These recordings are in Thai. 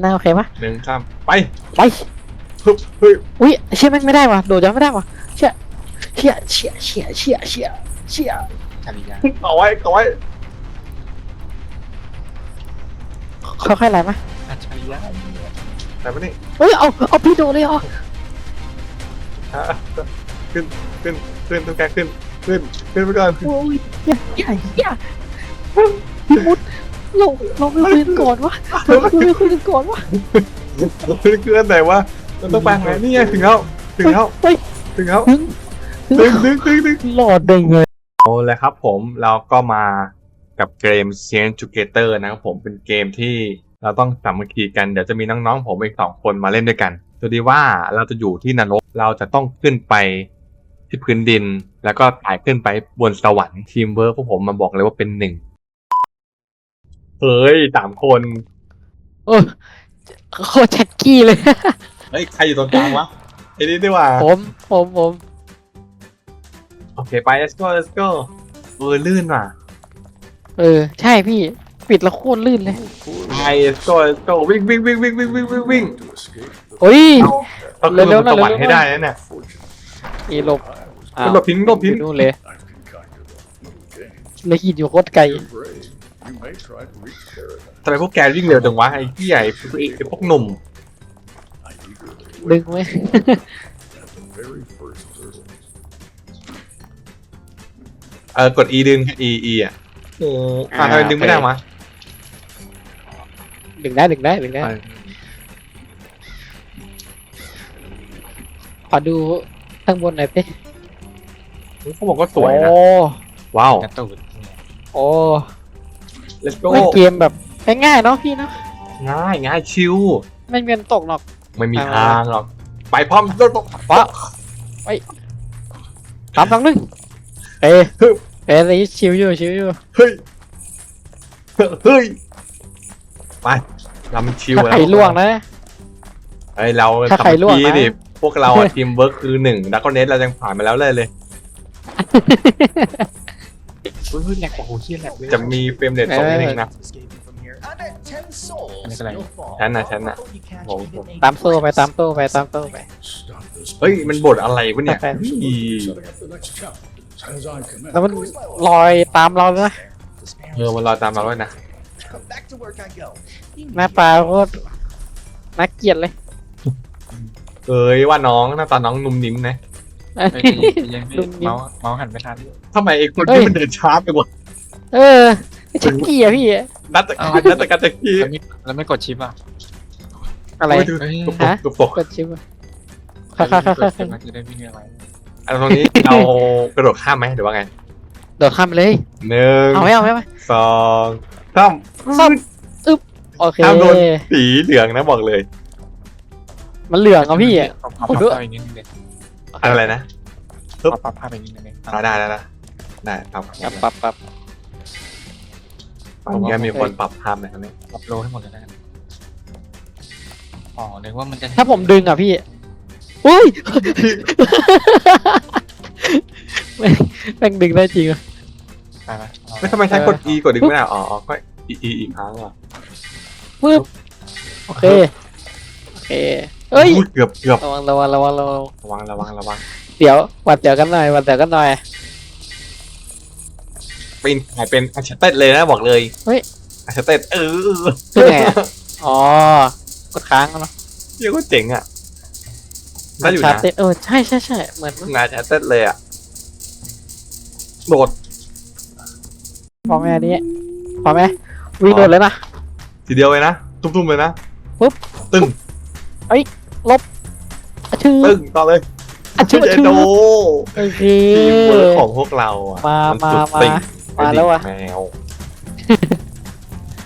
น่าโอเคปะหนึ่งสามไปไปฮึบเฮ้ยอุ้ยเชี่ยแม่งไม่ได้ว่ะโดดยังไม่ได้ว่ะเชี่ยเชี่ยเชี่ยเชี่ยเชี่ยเชี่ยเชี่ยอาริยะเอาไว้เอาไว้ค่อยๆไหลมาอัจฉริยะแต่ไม่นี่เฮ้ยเอาเอาพี่โดดเลยเหรออะขึ้นขึ้นขึ้นต้องแกขึ้นขึ้นขึ้นไปก่อนโอ้ยเชี่ยเชี่ยเชี่ยพี่มุด เราเราไม่คุยกันก่อนวะเราไม่คุยกันก่อนวะขึ้นขึ้นไหนวะเราต้องไปไงนี่ไงถึงแล้วถึงแล้วเฮ้ยถึงแล้วถึงถึดึงงดึงดึงดึงหลอดได้ไงเอาเลยครับผมเราก็มากับเกม Change Together นะครับผมเป็นเกมที่เราต้องสามัคคีกันเดี๋ยวจะมีน้องๆผมอีกสองคนมาเล่นด้วยกันตัวดีว่าเราจะอยู่ที่นรกเราจะต้องขึ้นไปที่พื้นดิน แล้วก็ถ่ายขึ้นไปบนสวรรค์ทีมเวิร์กพวกผมมาบอกเลยว่าเป็นหนึ่ง เฮ้ยสามคนโอ้โคตรแจ็คกี้เลย เฮ้ยใครอยู่ตรงกลางวะไอ้นี่ดีกว่าผม ผมผมโอเคไป let's go let's go เออลื่นว่ะเออ ใช่พี่ ปิดแล้วโคตรลื่นเลย ไป let's go let's go วิ่งวิ่งวิ่งวิ่งวิ่งวิ่งวิ่งวิ่งโอ้ย ต้องขึ้นเร็บวนๆหน่สอยวรรค์ให้เร็วๆได้นะเนี่ยอีหลบอ้าวหลบทิ้งหลบทิ้งอยู่นู่นเลย เลยหินอยู่โคตรไกล You may try to reach paradise. ทำไมพวกแกวิ่งเร็วจังวะไอ้ที่ใหญ่ไอ้พวกหนุ่ม I eagerly ดึงไหม wait at the very first turtle. เออกด E ดึง E E อะโอ้อ่า ทำไมดึงไม่ได้วะดึงได้ดึงได้ดึงได้เออขอดูข้างบนหน่อยสิเขาบอกว่าสวยนะ โอ้ว้าว กระตูดโอ้ let's go ไม่เกมแบบง่ายๆเนาะพี่เนาะง่ายง่ายชิว ไม่มีเงินตกหรอก ไม่มีอ่าทางหรอก ไปพร้อมรถบอกปะไปสามสองหนึ่งเอ้ยเอ้ยชิวอยู่ชิวอยู่ เฮ้ย เฮ้ย ไปเรามันชิวถ้าแล้วไข่ล่วงนะเฮ้ยเราถ้าใครล่วงทำเมื่อกี้นะดิพวกเราอะทีมเวิร์คคือหนึ่งดักเนสเรายังผ่านมาแล้วเลยเลย อุ้ยแหลกโอ้โหเฮียแหลกเลย จะมีเฟรมเรทตกนิดนึงนะฉันน่ะฉันน่ะผม ตามโซ่ไปตามโซ่ไปตามโซ่ไป Stop this. เฮ้ย มันบทอะไรวะเนี่ยแฟนเฮ้ย Setting up the next challenge. As I แล้ว command. มันลอยตามเราเลยนะเออมันรอตามเราไว้นะ หน้าตาโคตรน่าเกลียดเลย เอ้ยว่าน้องหน้าตาน้องนุ่มนิ่มนะ เฮ้ยยังพี่เมาส์เมาส์หันไม่ทันทำไมไอ้คนเฮ้ที่มันเดินช้าไปหมดเออชักกี้อะพี่นัดตะการนัดตะการตะกี้แล้วไม่แล้วไม่กดชิปอะอะไรดูฮะกตกกดชิปอะค่ะค่ะค่ะกดค่ะจะได้วิ่งอะไรอันตรงนี้เรากระโดดข้ามไหมหรือว่าไงโดดข้ามไปเลยหนึ่งเอาไหมเอาไหมเอาไหมสองสามซ้ำอึ๊บโอเคห้ามโดนสีเหลืองนะบอกเลย มันเหลืองอะพี่อะปรับปรับภาพอีกนิดนึงเลย อะไรนะปรับปรับภาพอีกนิดนึงเลยอ่าได้ได้ได้ได้ครับปรับปรับปรับตอนนี้มีคนปรับภาพนะครับเนี่ยปรับโลให้หมดเลยนะอ๋อนึกว่ามันจะถ้าผมดึงอะพี่อุ้ยแม่งแม่งดึงได้จริงอะไปไหมเอาไม่ทำไมใช้กด E กดดึงไม่ได้อ๋ออ๋อก็ E E อีกครั้งอะปึ๊บโอเคโอเค เอ้ยอุ๊เกือบเกือบระวังระวังระวังระวังระวังระวังระวังเดี๋ยวหวัดเดี๋ยวกันหน่อยหวัดเดี๋ยวกันหน่อยเป็นถ่ายเป็นอัชเต็ดเลยนะบอกเลยเฮ้ยอัชเต็ดเออคือไงอะอ๋อกดค้างแล้วเนอะเรียกว่าเจ๋งอะได้อยู่ชาร์นะ จเต้นเออใช่ใช่ใช่เหมือนงานอัชเต็ดเลยอะโดดพอไหมอันนี้พอไหมวิ่งโดดเลยนะ ทีเดียวเลยนะ ตุ้มๆเลยนะ ปุ๊บ ตึ้งอะชื่อตึ้งต่อเลยอะชื่อเจอะชื่โดอโอเค ทีมเวิร์คของพวกเราอะมานสุดมาติ่งมาแล้วอะแมว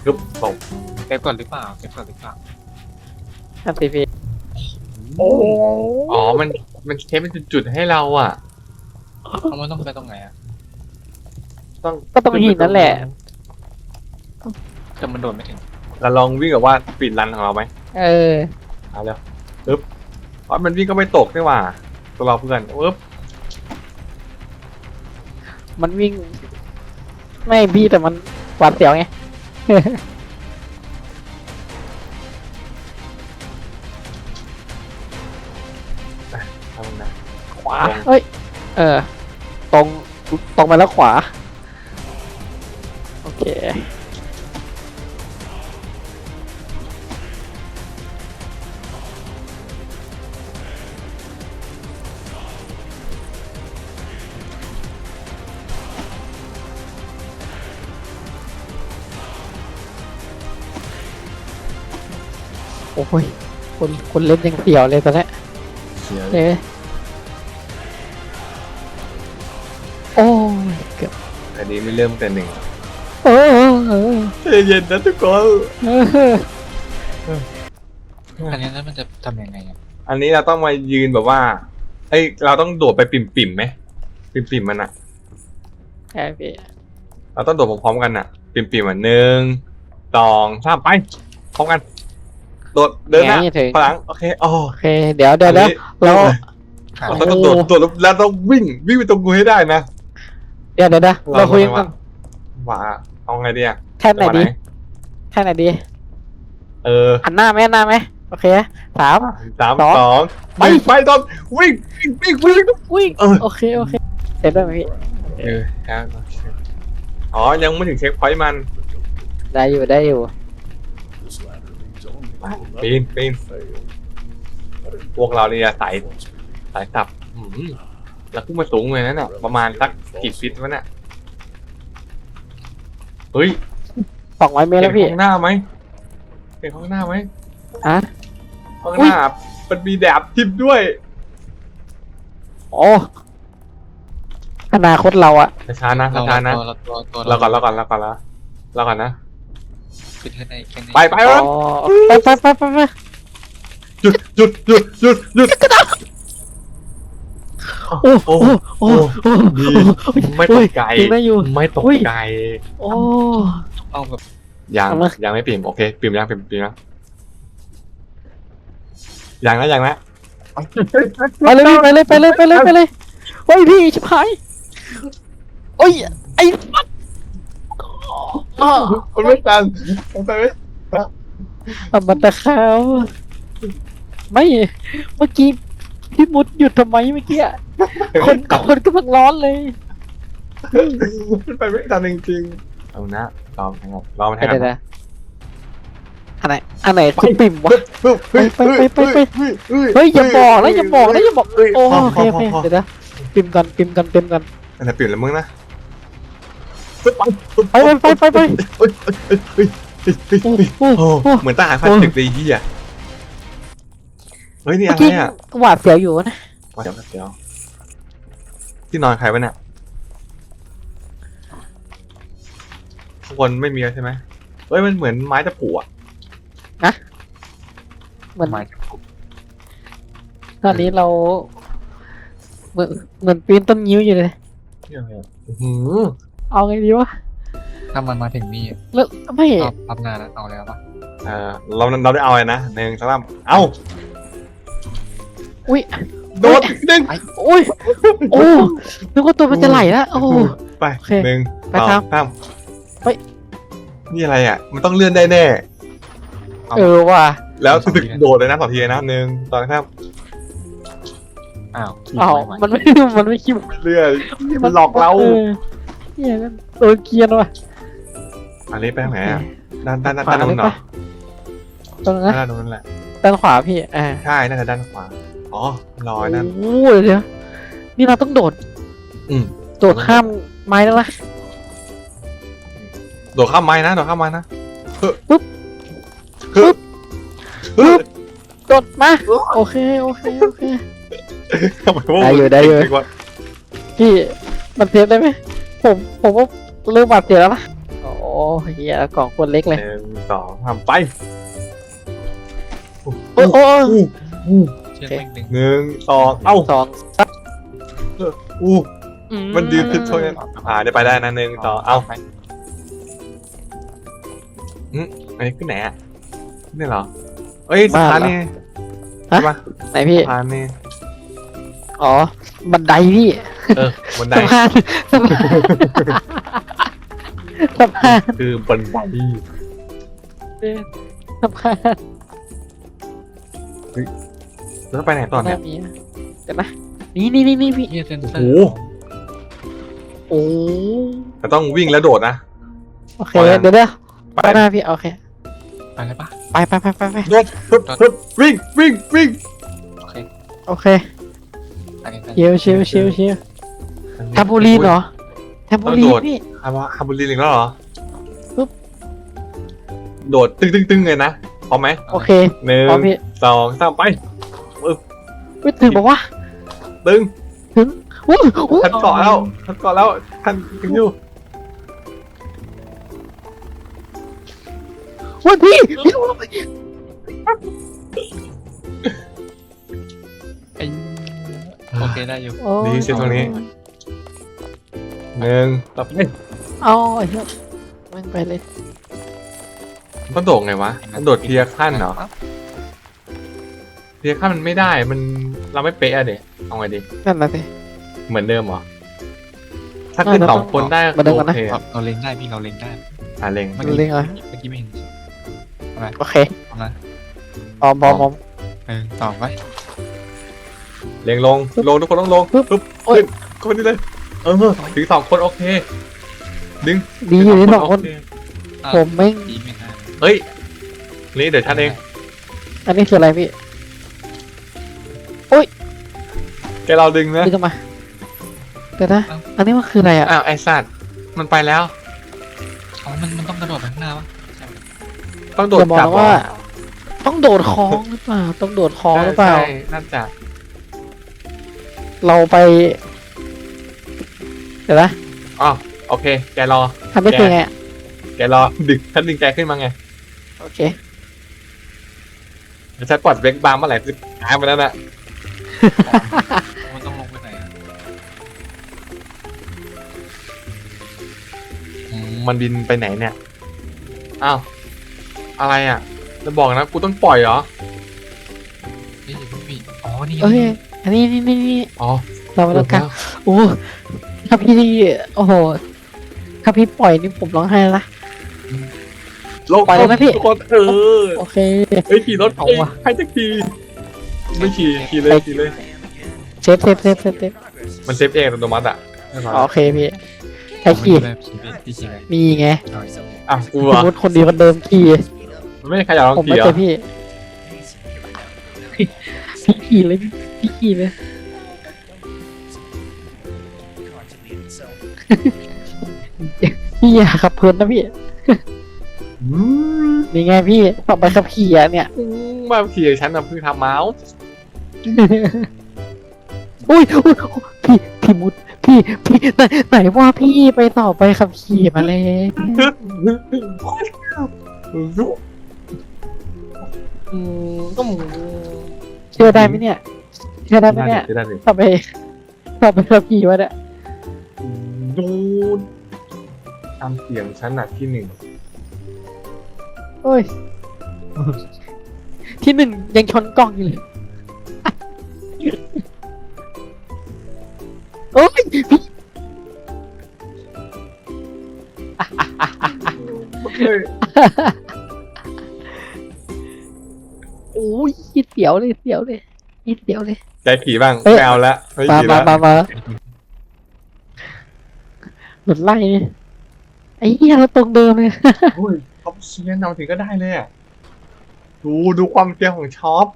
กึบตกเก็บก่อนหรือเปล่าเก็บก่อนหรือเปล่า อันตีพีโอ้อ๋อ มัน มันเทปเป็นจุดๆให้เราอะ เอามันต้องไปตรงไหนอะต้องก็ต้องหินนั่นแหละ แต่มันโดดไม่ถึง เราลองวิ่งกับว่าปีดรันของเราไหมเออ เอาเร็ว อึ๊บอ๋อมันวิ่งก็ไม่ตกนี่หว่า ตัวเราเพื่อนอึ๊บมันวิ่ง ไม่พี่แต่มันหวาดเสียวไงขวาเอ้ย เออ ตรง ตรงไปแล้วขวา โอเค โอ้ยคนคนเล่นยังเสียวเลยตอนเนี้ยเสียเอ๊ะโอ้ยเกือบอันนี้ไม่เริ่มแต่หนึ่งเออเออเออใจเย็นนะทุกคนเอออันนี้แล้วมันจะทำยังไงอะอันนี้เราต้องมายืนแบบว่าเอ้ยเราต้องโดดไปปิ่มปิ่มๆไหมปิ่มปิ่มๆมันอะแค่พี่เราต้องโดดพร้อมๆกันอะปิ่มปิ่มๆอะหนึ่งสองสามไปพร้อมกัน โดดเดินหน้าแง่ถึง พลังโอเคอ๋อโอเค เดี๋ยวเดี๋ยวแล้วเราหาเราต้องโดดโดดแล้วต้องวิ่งวิ่งไปตรงกูให้ได้นะเดี๋ยวเดี๋ยวเดี๋ยวเราคุยกันว่าเอาไงดีอะแท่นไหนดีแท่นไหนดีเออหันหน้าไหมหันหน้าไหมโอเคสาม สามสอง สองไปไปไปต้องวิ่งวิ่งวิ่งวิ่งวิ่งเออ โอเคโอเคเสร็จได้ไหมพี่เออครับโอเคอ๋อยังไม่ถึงเช็คพอยต์มันได้อยู่ได้อยู่ ไป to ปีนปีน fail. พวกเราเนี่ยสายสายสับอืมแล้วขึ้นมาสูงเลยนั่นน่ะประมาณสักกี่ฟิตวะเนี่ยเฮ้ยสองร้อยเมตรเห็แล้นวพี่ ข้างหน้าไหมเห็นข้างหน้าไหมอะข้างหน้ามันมีแดบทิปด้วยโอ้อนาคตเราอะช้าๆนะเราช้าๆนะ ตัวเราตัวตัวเราก่อนเราก่อนเราก่อนแล้วเราก่อนนะ ขึ้นแค่ไหนแค่ไหนไปไปอ๋วะอไปไปไปไปไปหยุดหยุดหยุดหยุดหยุดโอ้โอ้โอ้โอ้โอ้ดีไม่ตกใจจริงได้อยู่ไม่ตกอุ้ยใจโอ้เอาแบบยังเอามายังไม่ปิ่มโอเคปิ่มยังปิ่มปิ่มยังยังนะยังนะไปเลยพี่ไปเลยไปเลยไปเลยไปเลยเฮ้ยพี่ชิบหายโอ้ยไอ้สัส อ้อมันไม่ตันมันไปไม่อะมันตะขาวไม่ เมื่อกี้พี่มุดหยุดทำไมเมื่อกี้อะคนคนกำลังร้อนเลย มันไปไม่ตันจริงๆเอานะลองแทงกันลองแทงเดี๋กัยวนเดี๋ยวอันไหนอันไหนคือปิ่มวะเฮ้ยไปไปไปไป เฮ้ยอย่าบอกนะอย่าบอกนะอย่าบอกเฮ้ยโอ้พอโอพเคอโอพอเคพอเดี๋ยวนะปิมกันปิมกันปิมกันอันไหนปิ่มแล้วมึงนะ ไปไปไปไปไปเหมือนทหารผ่านศึกเลยเฮียเฮ้ยนี่อะไรอะหวาดเสียวอยู่นะเดี๋ยวเดี๋ยวที่นอนใครวะเนี่ยทุกคนไม่มีใช่ไหมเฮ้ยมันเหมือนไม้ตะปูอะนะเหมือนไม้ตอนนี้เราเหมือนเหมือนปีนต้นยิ้วอยู่เลยหือ เอาไงดีวะถ้ามันมาถึงนี่แล้วไม่เอาพับหน้าแล้วเอาแล้วปะเออเราเราได้เอาเลยนะหนึ่งสองสามเอ้าอุ้ยโดดหนึ่งอุ้ยโอ้นึกว่าตัวมันจะไหลแล้วโอ้ไปโอเคหนึ่งไปสองครับสามไปนี่อะไรอะ มันต้องเลื่อนได้แน่เออว่ะแล้วถึกโดดเลยนะสองทีเลยนะหนึ่งสองสามอ้าวเอ้าไไหวมันไม่มันไม่คิดเลื่อนมันหลอกเรา เนี่ยนั่นโดนเกรียนว่ะอันนี้ไปทางไหนอะด้านด้านด้านด้านนู้นเหรอตรงนั้นนะด้านนู้นแหละด้านขวาพี่อ่าใช่น่าจะด้านขวาอ๋อลอยนั่นโอ้โหเดี๋ยวนี่เราต้องโดด อืมโดดข้ามไม้แล้วนะโดดข้ามไม้นะโดดข้ามไม้นะเฮ้ยปึ๊บเฮ้ยปึ๊บโดดมาโอเคโอเคโอเคทำไมว่าได้อยู่ได้อยู่จริงวะพี่มันเซฟได้ไหม ผมผมว่าเริ่มบาดเจ็บแล้วนะโอ้เฮียกล่องคนเล็กหเลยนึ่งสองสามไปโอ้โอ้อู้อู้เชือกเล็กหนึ่งหนึ่งสองเอ้าสองอู้อืมันดีทิศเท่านั้นอ่าได้ไปได้นะหนึ่งสองเอ้าไปอันนี้ขึ้นไหนอะนี่เหรอเอ้ยสะพานนี่ใช่ปะไหนพี่สะพานนี่อ๋อ บันไดพี่เออบันไดสะพานสะพานสะพานคือบันไดสะพานแล้วไปไหนต่อเนี่ยมีเดี๋ยวนะนี่นี่นี่นี่พี่เฮียเซนเซอโอ้ร์โหโอ้แต่ต้องวิ่งแล้วโดดนะ โอเคพอแล้วเดี๋ยวเดี๋ยวไปไปหน้าพี่โอเคไปเลยปะไปไปไปไปไปโดดฮึบฮึบวิ่งวิ่งวิ่งโอเคโอเค อันนี้เชียวเชียวเชียวเชียวแทมโบูรีนเหรอแทมโบูรีนพี่ฮาบาฮาบูลินอีกแล้วเหรอปึ๊บโดดตึ้งตึ้งตึ้งเลยนะพร้อมไหมโอเคหนึ่งพร้อมพี่สองสามไปไม่ถึงบอกว่าตึงอู้อู้ทันเกาะแล้วทันเกาะแล้วทันถึงอยู่วันพี่ โอเคได้อยู่ โอ้ยดีเสียงตรงนี้ หนึ่งต่อไปเอาไอ้เหี้ยมันไปเลยมันโดดไงวะมันโดดเทียร์ขั้นเหรอเทียร์ขั้นมันไม่ได้มันเราไม่เป๊ะอะเด็เอาไงดี นั่นน่ะสิ เหมือนเดิมเหรอ ถ้าขึ้นไม่เราสองคนได้มาเดินก่อนนะ โอเคเราเราเล็งได้พี่เราเล็งได้อะเล็งเมื่อดูกี้เรื่องอะไร เมื่อกี้ไม่เห็น โอเคเอานะบอมบอมบอมเออต่อไป เล็งลง ลงทุกคนต้องลงปึ๊บปึ๊บโอ๊ยขึ้นเข้าไปนี่เลย เออ ถึงสองคนโอเค ดึงดีอยู่ที่สองคนโเคอะผมแม่งดีไม่ได้เฮ้ย นี่เดี๋ยวชัดเอง อันนี้คืออะไรพี่ แกเราดึงนะ ดึงกันมาเดี๋ยวนะ อันนี้มันคืออะไรอะ อ้าวไอสัตว์ มันไปแล้ว อ๋อมันมันต้องกระโดดไปข้างหน้าปะต้องโดดอย่าบอกกลับนะเหรอว่า ต้องโดดคลองหรือเปล่า ต้องโดดคลองหรือเปล่าใช่น่าจะ เราไป เดี๋ยวนะอ๋อโอเค แกรอ ทำไม่คือไงอะแกรอ ดึงฉันดึงแกขึ้นมาไงโอเค เดี๋ยวฉันปลดเบรกบาร์เมื่อไหร่จะหายไปแล้วน่ะมันต้องลงไปไหนอะอืมมันบินไปไหนเนี่ย อ้าว อะไรอะ จะบอกนะ กูต้องปล่อยเหรอนี่อย่าเพิ่งพี่อ๋อ นี่เอ้ย อันนี้นี่นี่นี่อ๋อเราไปแล้วกันโอ้ถ้าพี่โอ้โหถ้าพี่ปล่อยนี่ผมร้องไห้แล้วนะโลกปล่อยเลยนะพี่ ทุกคนเออโอเค เฮ้ยขี่รถเอาว่ะ ให้สักทีไม่ขี่ขี่เลยขี่เลย เซฟเซฟเซฟเซฟเซฟมันเซฟเองอัตโนมัติอะโอเคพี่ใครขี่แบบขี่ไปพี่ขี่ไปมีไงอะกูสมอะมติคนดีคนเดิมขี่มันไม่มีใครอยากลองผมขี่ไม่เหรใช่อพี่พี่ขี่เลยพี่ พี่ขี่เลยพี่อย่าขับเพลินนะพี่อืมนี่ไงพี่ต่อไปขับขี่อะเนี่ยมาขี่กับฉันนะเพิ่งทำเมาส์อุ้ยอุ้ยพี่พี่มุดพี่พี่ไหนไหนว่าพี่ไปต่อไปขับขี่มาเลยอืมก็หมูเชื่อได้ไหมเนี่ย เชื่อได้ไหมเนี่ยได้ดิต่อไปต่อไปขับขี่วะเนี่ยดูทำเสียงฉันหนักที่หนึ่งโอ้ย ที่หนึ่งยังชนกล้องอยู่เลย โอ้ยพี่เฮ้ยโอ้ยเสียวเลยเสียวเลยนี่เสียวเลย ใจผีบ้างเอ้ย ไม่เอาละไม่มาขี่มาละมามาหลุดไล่เนี่ยไอ้เหี้ยเราตรงเดิมเลย โอ้ยท็อปเชียร์นำถึงก็ได้เลยอะดูดูความเฟี้ยวของช็อป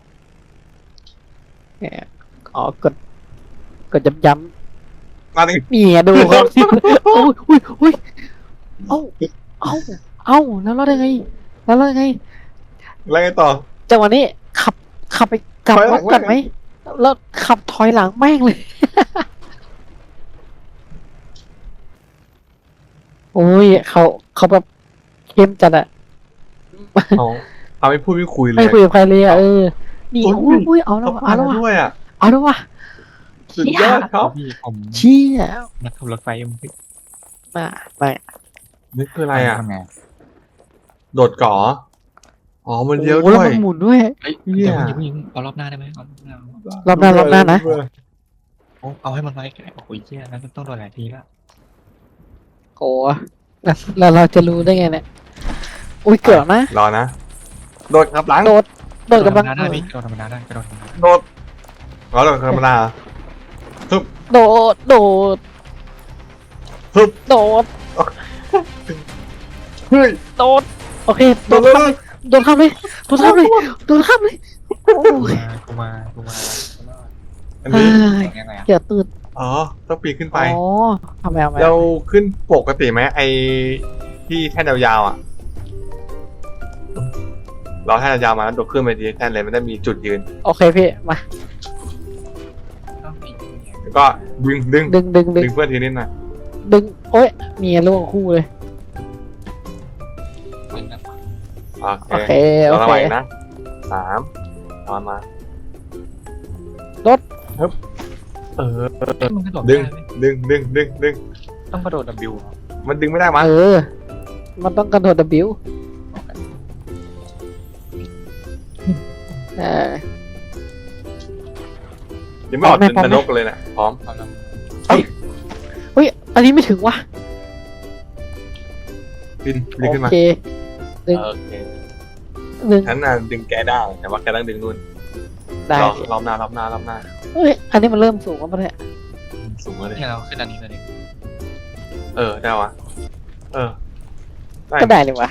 อ๋อกดกดย้ำย้มาดิำนี่ไงดูครับโอ้ยอุ้ยอุ้ยเอ้าเอ้าเอ้าแล้วเราได้ไง แล้วเราได้ไง แล้วไงต่อ จังหวะนี้ขับขับไปกลับถอยหรลัถงกันไหม แล้วขับถอยหลังแม่งเลย โอ้ยเขาเขาแบบเข้มจัดอะเขาเขาไม่พูดไม่คุยเลยไม่คุยกับใครเลยอะเออนี่โอ้โอ้ยยอุ้ยเอาแล้วเขาวะเอาแล้ววะด้วยอะเอาแล้ววะสุดยอดครับพี่ผมเชี่ยนักขับรถไฟเอ็มพีมามานี่คืออะไรอะทำไงโดดก่อ อ๋อ มันเลี้ยวโอ้ด้แล้ววย มันหมุนด้วย เอ้ยเหี้ย เดี๋ยวยิงเอารอบหน้าได้ไหมเอารอบหน้ารอบหน้ารอบหน้านะ เอาเอาให้มันไว้แค่โอ้ยเหี้ยนั้นมันต้องโดนหลายทีละโอ้แล้วแล้วเราจะรู้ได้ไงเนี่ย อุ้ยเกิดนะ รอนะ โดดกลับหลัง โดด โดดกำลังธรรมดาได้พี่กระโดดธรรมดาได้กระโดดธรรมดาโดดเราต้องธรรมดาฮึบโดด โดดฮึบ โดด เฮ้ย โดด โอเค โดดข้ามเลย โดดข้ามเลยโดดข้ามเลยโดดข้ามเลยโอ้ยกูมากูมากูมาอันเฮ้นี้ยยังไงอะเกียตื่นอ๋อต้องปีนขึ้นไปอ๋อทำไมเอาไหมเราขึ้นปกติไหมไอที่แท่นยาวๆอะเราแท่นยาวๆมาแล้วโดดขึ้นไปทีแท่นเลยมันได้มีจุดยืน โอเคพี่มาต้องมีเนี่ยแล้วก็ดึงดึงดึงดึงดึงดึงเพื่อนทีนิดหน่อยดึงโอ้ยมีลูกคู่เลย โอโอเคเคโอเราเคไหวนะสามตอนมารถ ฮึบเออ มันกระโดดดึได้งไหมดึงดึงดึงดึงต้องกระโดด W เหรอมันดึงไม่ได้มั้ยเออ มันต้องกระโดด W เออ ยังไม่ออกพร้อมไหมพร้อมนไหมรกเลยนะพร้อมเอาแล้วเฮ้ยอันนี้ไม่ถึงว่ะบินบินโอขึ้นมาเค ดึงโอเคดึงฉันน่ะดึงแกได้ แต่ว่าแกต้องดึงนู่นได้รอบรอบหน้ารอบหน้ารอบหน้าเฮ้ยอันนี้มันเริ่มสูงแล้วปะเนี่ยสูงเลยเนี่ยเราขึ้นอันนี้เลยดิเออได้วะเออได้ก็ได้เลยวะ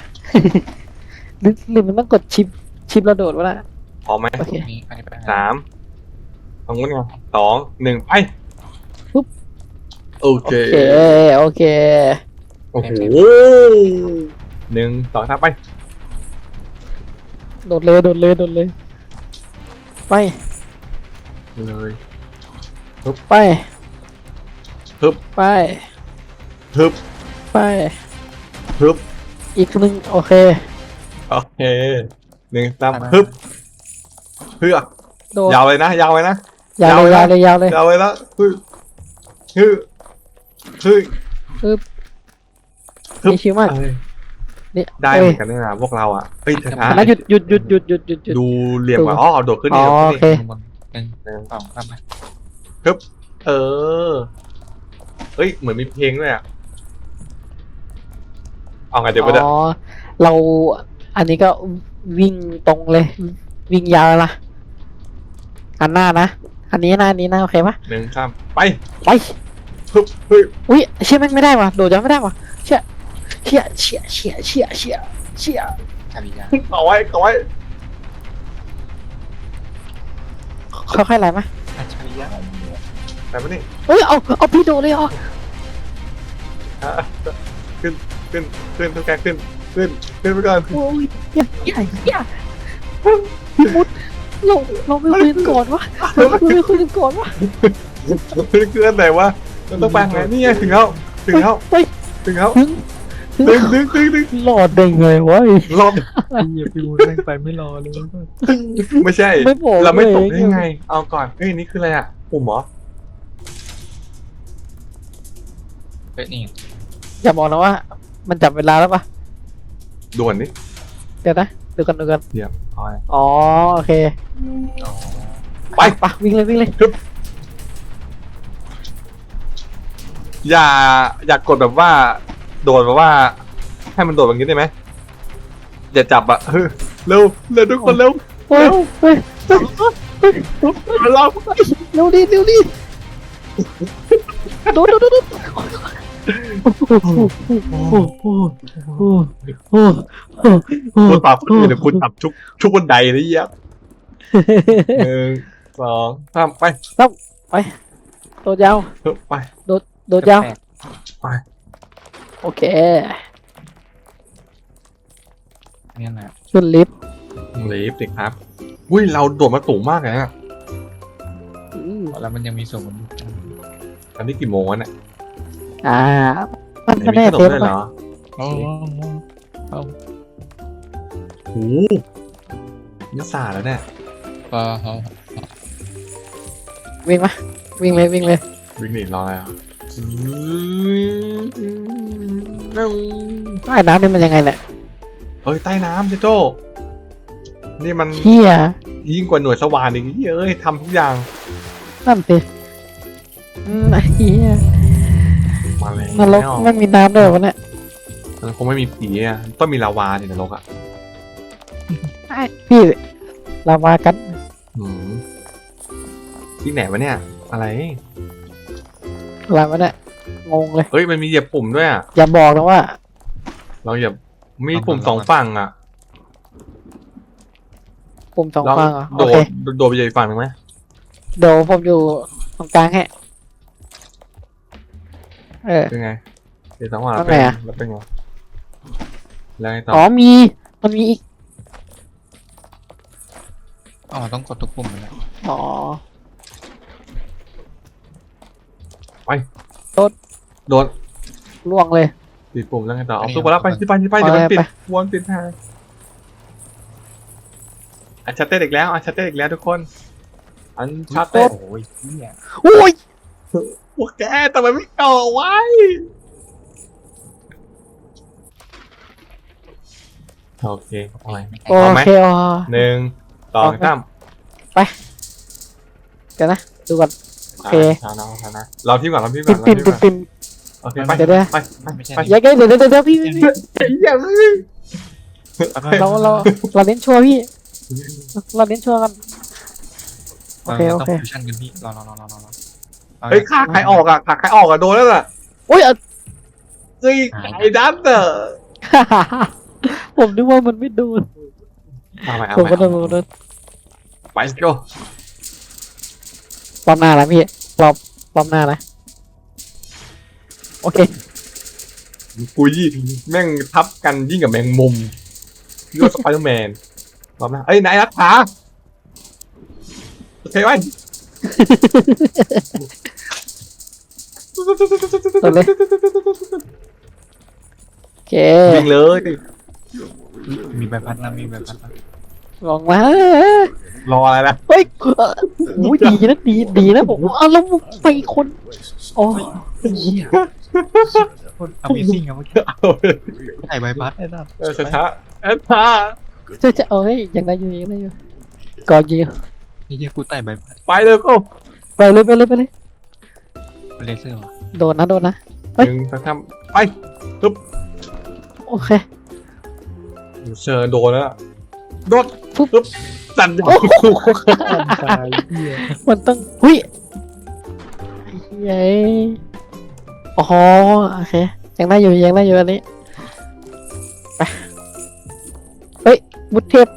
หรือหรือมันต้องกดชิปชิปแล้วโดดวะล่ะพร้อมไหมโอเคอันนี้อันนี้ไปสามตรงนู้นไงสองหนึ่งไปปุ๊บโอเค โอเค โอเค โอ้โห หนึ่งสองสามไป โดดเลยโดดเลยโดดเลย ไปเลยไปฮึบไปฮึบไปฮึบอีกหนึ่งโอเคโอเคหนึ่งสามฮึบเพื่อโดดยาวเลยนะ ยาวเลยนะยาวเลยยายาววเลยเลยยาวเลยยาวเลยนะฮึบฮึบฮึบปึ๊บฮึบนี่ชิวมากเอ้ย นี่ได้เอ้เหยมือนกันนี่นะพวกเราอะเฮ้ยช้าอันนั้นหยุดหยุดหยุดหยุดหยุดหยุดหยุดๆดูเหลี่ยมกว่าอ๋อโดดขึ้นอ๋นี่อโดดโอเคขึ้นนี่ข้างบนหนึ่งหนึ่งสองสามไปเออเฮ้ยเหมือนมีเพลงด้วยอะเอาไงเดี๋ยวไปเดี๋ยวอ๋อเราอันนี้ก็วิ่งตรงเลย วิ่งยาวละอันหน้านะอันนี้นะอันนี้นะโอเคปะหนึ่งสามไปไปฮึบเฮ้ยอุ้ยเชี่ยแม่งไม่ได้ว่ะโดดยังไม่ได้ว่ะเชี่ย เชี่ยเชี่ยเชี่ยเชี่ยเชี่ยเชี่ยชาลิยาเอาไว้เอาไว้ค่อยๆไหลมาอัจฉริยะแต่ไม่นี่เอ้ยเอาเอาพี่โดดเลยเหรออะขึ้นขึ้นขึ้นทุกแกขึ้นขึ้นขึ้นไปก่อนโอ้ยเหี้ยเหี้ยเหี้ยพี่มุดเราเราไม่คุยกันก่อนวะเราไม่คุยกันก่อนวะขึ้นขึ้นไหนวะเราต้องไปไงนี่ไงถึงแล้วถึงแล้วเฮ้ยถึงแล้วถึงถึง ดึงดึงดึงดึงรอดได้ไงวะรอบอย่าไปดูแม่งไปไม่รอเลยไม่ใช่ ไม่บอกเราไม่ตกเลยได้ไง เอาก่อนเฮ้ยนี่คืออะไรอะปุ่มเหรอเฮ้ยนี่อย่าบอกนะว่า มันจับเวลาแล้วปะด่วนนี่เดี๋ยวนะดูกันดูกันเดี๋ยวเอาไว้อ๋อโอเคอ๋อ ไป ปะวิ่งเลยวิ่งเลยอย่าอย่ากดแบบว่า โดดแบบว่า ให้มันโดดแบบนี้ได้ไหมอย่าจับอะเฮ้ยเร็วเร็วทุกคนเร็วเฮ้ยเฮ้ยเฮ้ยเฮ้ยเราเร็วดิเร็วดิโดดโดดโดดโดดโอ้โหโอ้โหโอ้โหโอ้โหโอ้โหคุณปรับคนอื่นเดี๋ยวคุณจับชุกชุกบันไดเลยเหี้ยหนึ่งสองสามไปโดดยาวเฮ้ยไปโดดยาวไป โอเคเนี่ยนะขึ้นลิฟต์ลีฟสิครับอุ้ยเราโดดมาสูงมากเลยนะอืมแล้วมันยังมีส่วนอันนี้กี่โมงวะเนี่ยอ่า มันไหนก็มีแน่ขนมเซฟด้วยปะเหรอโอ้โหโอ้โหนี่สาดแล้วเนี่ยก็เขาวิ่งมาวิ่งเลยวิ่งเลย วิ่งหนีรออะไรอะ ใต้น้ำนี่มันยังไงเนี่ยเฮ้ยใต้น้ำเจโจ้นี่มันเฮียยิ่งกว่าหน่วยสว่านอีกเอ้ยทำทุกอย่างนั่นสิอืมเฮียมาเลยนรกไม่มีน้ำด้วยวะเนี่ยมันคงไม่มีผีอะต้องมีลาวาในนรกอะไอ้พี่เรามากันที่ไหนวะเนี่ย อะไร อะไรวะเนี่ยงงเลย เฮ้ยมันมีเหยียบปุ่มด้วยอะอย่าบอกนะว่า เราเหยียบมีปุ่มสองฝั่งอะปุ่มสองเราฝั่งเหรอโดโอเคดโดดไปอีกฝั่งหนึ่งไหมเดี๋ยวผมอยู่ตรงกลางให้เออ เป็นไงเดี๋ยวสองฝั่งแล้วเป็นไงอะ แล้วเป็นไงแล้วไงต่ออ๋อมี มันมีอีกอ๋อต้องกดทุกปุ่มเลยนะอ๋อ โดดล่วงเลย ปิดปุ่มแล้วไงต่อเอาตัวไปแล้วไปที่ไปที่ไปไปเดี๋ยวมันไปปิดไปวนปิดทางอันชัตเต้อีกแล้วอันชัตเต้อีกแล้วทุกคน อันชัตเต้โอ้ยเหี้ยอุ้ยพวกแกทำไมไม่ต่อไว้โอเคเอาไว้โอพร้อมไหมเคอ๋อหนึ่งสองสามเดี๋ยวนะ ดูก่อน โอเค ชานะชานะเราที่ก่อนเราที่ก่ปิอนนเราปินที่ปิก่นอนปิน โอเคไปเดี๋ยวเดี๋ยว ไปไปไม่ใช่ ไปอย่าเดี๋ยวเดี๋ยวเดี๋ยวเดี๋ยวพี่พี่พี่อย่าเลยเราเราเราเล่นชัวร์พี่ เราเล่นชัวร์กันโอเคโอต้องเคฟิวชั่นกันพี่รอรอรอรอรอรออาเฮ้ยขาใครออกอะขาใครออกอะโดนแล้วล่ะอุ้ยเอาเฮ้ยไอ้ดันเตอร์ผมนึกว่ามันไม่โดนเอาไปเอาผมก็โดนผมโดนไปโจ ปอมหน้าแล้วพี่ปอมปอมหน้านะ โอเค กูยี่แม่งทับกันยิ่งกับแมงมุมยอดสไปเดอร์แมนรอบหน้าเอ้ยนายรักขาโอเคไว้โอเค วิ่งเลย มีใบพัดนะมีใบพัดนะ ลองมารออะไรล่ะเฮ้ยโอ้ยดีนะดีดีนะผมเอาแล้วไปคนโอ้ยเหี้ยโคตร Amazing อะเมื่อกี้เอาใส่ใบพัดไอ้สัสเออช้าๆเอ็ดช้าจะจะเอ้ยยังได้อยู่ยังได้อยู่ก่อนยิงนี่เหี้ยกูไต่ใบพัดไปเลยก็ไปเลยไปเลยไปเลยเป็นเลเซอร์วะโดนนะโดนนะหนึ่งสองสามไปโอเคเชิญโดนแล้วล่ะ โดดปุ๊บปุ๊บสั่นโอ้โหตายเหี้ยมันต้องหุ้ยเย้โอ้โหโอเคยังได้อยู่ยังได้อยู่อันนี้ไปเฮ้ยมุดเทพ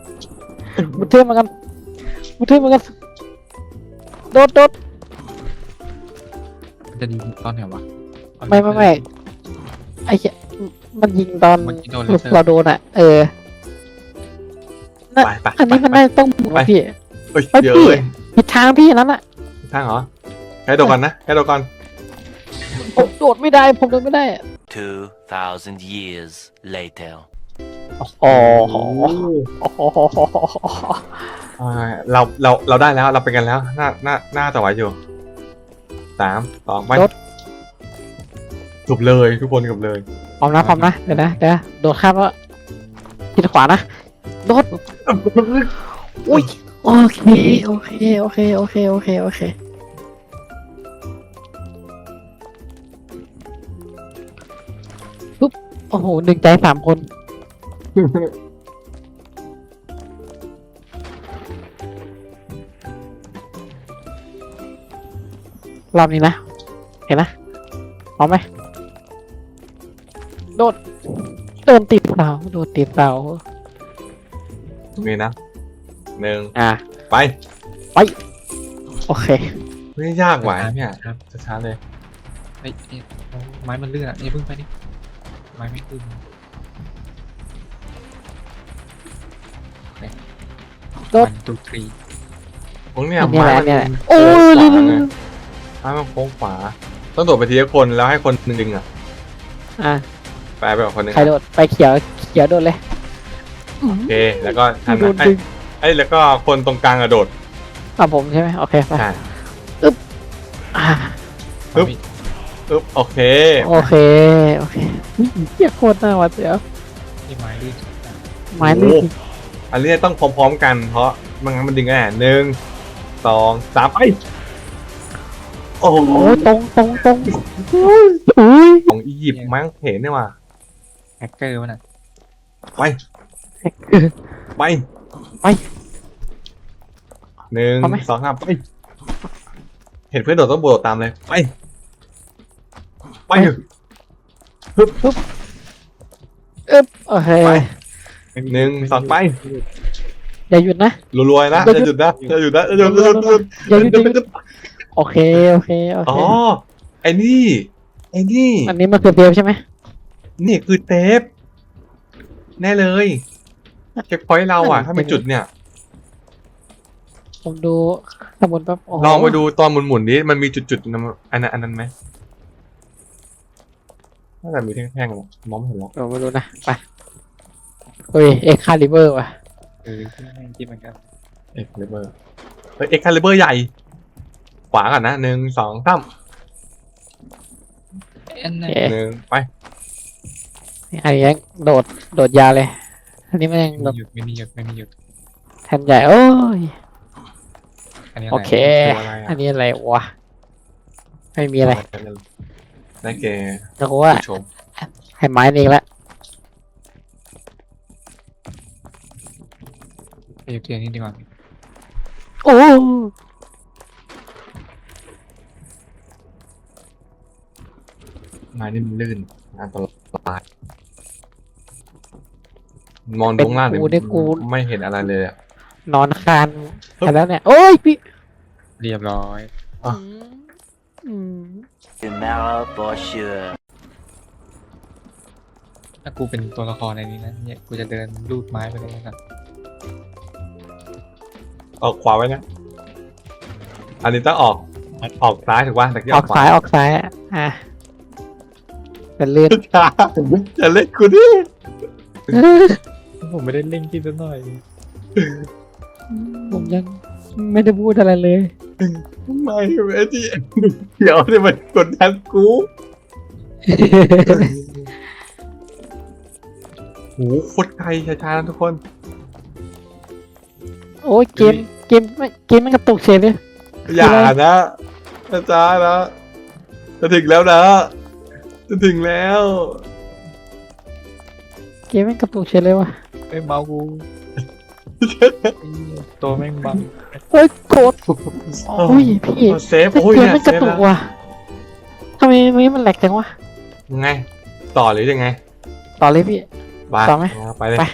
มุดเทพเหมือนกันมุดเทพเหมือนกันโดดโดดมันจะดีตอนไหนวะตอนไม่ไม่ไม่ไอ้เหี้ยมันยิงตอนเมื่อกี้โดนเลเซอร์ เราโดนอะ เออ ไปไปอันนี้มันไปน่าจะต้องหมุนไปพี่เฮ้ยไปเดี๋ยวพี่เลยผิดทางพี่นั้นอะทางเหรอแค่โดดก่อนนะแค่โดดก่อนผมโดดไม่ได้ผมโดดไม่ได้2,000 years later. โอ้โหโอ้โหอ่าเราเราเราได้แล้วเราเป็นกันแล้วน่าน่าน่าจะไหวอยู่สามสองไปจบเลยทุกคนจบเลยพร้อมนะพร้อมนะเดี๋ยวนะเดี๋ยวโดดข้ามแล้วทิศขวานะ โดดอุ้ยโอเคโอเคโอเคโอเคโอเคโอเคปุ๊บโอ้โหหนึ่งใจสามคน รอบนี้นะ เห็นนะพร้อมไหมโดดโดนติดเสาโดนติดเสา นี่นะหนึ่งอะ ไป โอเค ไม่ยากไหวเนี่ยครับช้าๆเลยเฮ้ยเอ๊ะไม้มันเลื่อนอะนี่เพิ่งไปดิไม้ไม่ขึ้นโดดตูทรีพวกเนี่ยอันนี้แหละอันนี้แหละมัโอ้ยโค้ลืงมขลืวามไงลืม ถ้ามันโค้งขวาต้องโดดไปทีละคนแล้วให้คนหนึ่งดึงอะอะ แปลไปกับคนหนึ่งใครโดดไปเขียวเขียวโดดเลย โอเค แล้วก็ทันโดนะนไอ้ดึง ไอ้ยแล้วก็คนตรงกลางอะโดดอะผมใช่ไหมโอเคไปใช่อ่าปึ๊บปึ๊บโอเค โอเคโอเคอุ๊ยเฮียโคตรน่าหวัดเสียวที่ไม้ลื่นไม้ลื่นอันนี้ต้องพร้อมๆกันเพราะไมันงั้นมันดึงแน่หนึ่งสองสามไปโอ้โหโอ้ยตรงตรงตรงอุ้ยอุ้ยของอียิปต์มั้งเห็นเนี่ยว่ะแฮกเกอร์มันอะไป ไปไปหนึ่งเอาไหม สองสามไปเห็นเพื่อนโดดต้องโดดตามเลย ไป ไปอึ๊บโอเคไป หนึ่งสองไปอย่าหยุดนะรัวๆนะจะหยุดนะจะหยุดนะจะหยุดจะหยุดจะหยุดอย่าหยุดอย่าหยุดโอเคโอเคโออ๋เคอไอ้นี่ไอ้นี่ อันนี้มันคือเบลใช่ไหมนี่คือเทปแน่เลย เช็คพอยต์เราอะ ถ้าเป็นจุดเนี่ย ผมดูสมุนแป๊บโโหลองไปดูตอนหมุนๆนี้มันมีจุดๆนั้นอันนั้นอันนั้นไหมน่าจะมีแท่งๆหรอมองไม่เห็นหรอกเดี๋ยวมาดูนะ ไปเฮ้ย เอ็กคาลิเบอร์ว่ะ เออที่แม่งคิดเหมือนกันเอ็กคาลิเบอร์เฮ้ยเอ็กคาลิเบอร์ใหญ่ ขวาก่อนนะหนึ่งสองสามอันไหนโอเคหนึ่งไปอันนี้ยังโดด โดดยาวเลย อันนี้มันยังไม่แบบหยุดไม่มีหยุดไม่มีหยุดแผ่นใหญ่โอ้ย อันนี้ะไรโอเค คืออะไรอัอะนนี้อะไรวะ ไม่มีอะไรได้แก่แล้วก็ว่าผู้ชมให้ไม้นี่อีกแล้วไปหยุดเทียนนี่ดีกว่าโอ้ไม้นี่มันลื่นอันตราย มองดูข้างล่างเนี่ยกูได้กู ไม่เห็นอะไรเลยอะนอนคานไปแล้วเนี่ย โอ้ยพี่เรียบร้อย อะ อืม Tomorrow for sure. ถ้ากูเป็นตัวละครในนี้นะเนี่ยกูจะเดินลูดไม้ไปเลยนะออกขวาไว้นะ อันนี้ต้องออกออกซ้ายถูกป่ะแต่กี้ออกซ้ายออกซ้ายอะอะเป็นเลื่อนช้าอย่าเล่นกูดิ ผมไม่ได้เล่นคิดซะหน่อย ผมยังไม่ได้พูดอะไรเลย ไม่ไอ้ที่เดี๋ยวเนี่ยมันกดดันกูโหโคตรไกลช้าๆนะทุกคน โอ้ยเกมเกมไม่เกมมันกระตุกเฉยเลยอย่านะช้าๆนะจะถึงแล้วนะ จะถึงแล้ว เกมมันกระตุกเฉยเลยว่ะ เอ้ยเมากูตัวแม่งบังเฮ้ยโกรธโอ้ยพี่เซฟแต่โอ้ยเกมเนี่ยมันเซกระฟตุแล้กวว่ะทำไมไม่มันแหลกจังวะไง ต่อหรือยังไง ต่อเลยพี่บายต่อไหมเอาไปเลยไป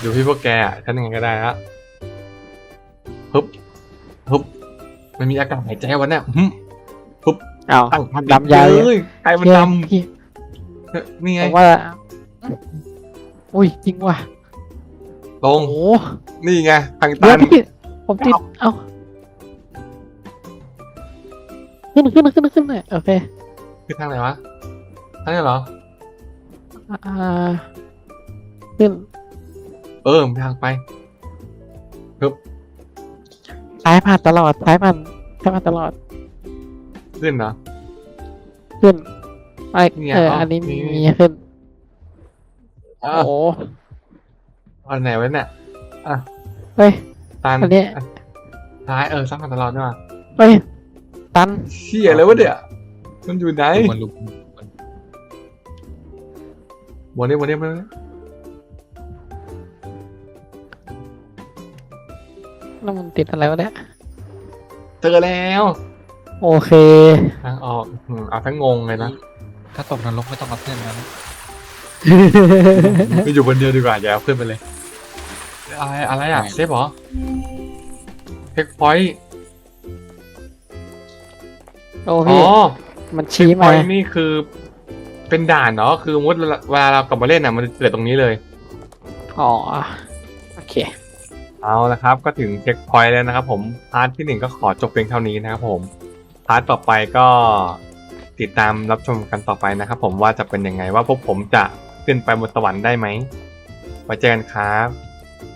อยู่พี่พวกแกอะฉันยังไงก็ได้ละฮึบฮึบมันมีอากาศหายใจวันเนี่ยฮึบเอาตั้งพันดำยาวเลยเลยใครมันดพี่ำนี่ไงผมว่า อุ้ยจริงว่ะ ลง โอ้โหนี่ไงทางเดี๋ตัยวนพี่ผมติด เอ้าขึ้นขึ้นขึ้นขึ้นเลยโอเค คือทางไหนวะทางนี้เหรอ อ่า ขึ้นเออมีทางไป ซ้ายผ่านตลอดซ้ายผ่านซ้ายผ่านตลอด ขึ้นเหรอ ขึ้นไอเนี่ยเออ เอาอันนี้มีนี่ มีขึ้น อะโอ้โห อันไหนไว้เนี่ยเฮ้ย ตันอันนี้ะซ้ายเออซ้ายผ่านตลอดด้วยว่ะเฮ้ย ตัน เชี่ยเลยวะเนี่ยมันอยู่ไหนมันลุกมันวันนี้วันนี้วันนี้แล้วมันติดอะไรวะเนี่ย เจอแล้วโอเค ทางออกอืมเอาทั้งงงเลยนะถ้าตกนรกไม่ต้องรับเพื่อนนะไปอยู่คนเดียวดีกว่าอย่าเอาเพื่อนไปเลย อะไรอะไรอะไม่เซฟเหรอเช็คพอยต์โอ้อ๋พี่ อมันเช็ชี้คพมา อยต์นี่คือ เป็นด่านเนาะคือสมมติเวลาเรากลับมาเล่นอะมันจะเกิดตรงนี้เลย อ๋อ โอเค เอาละครับ ก็ถึงเช็คพอยต์แล้วนะครับผม พาร์ทที่หนึ่งก็ขอจบเพียงเท่านี้นะครับผม พาร์ทต่อไปก็ติดตามรับชมกันต่อไปนะครับผมว่าจะเป็นยังไงว่าพวกผมจะขึ้นไปบนสวรรค์ได้ไหมไว้เจอกันครับ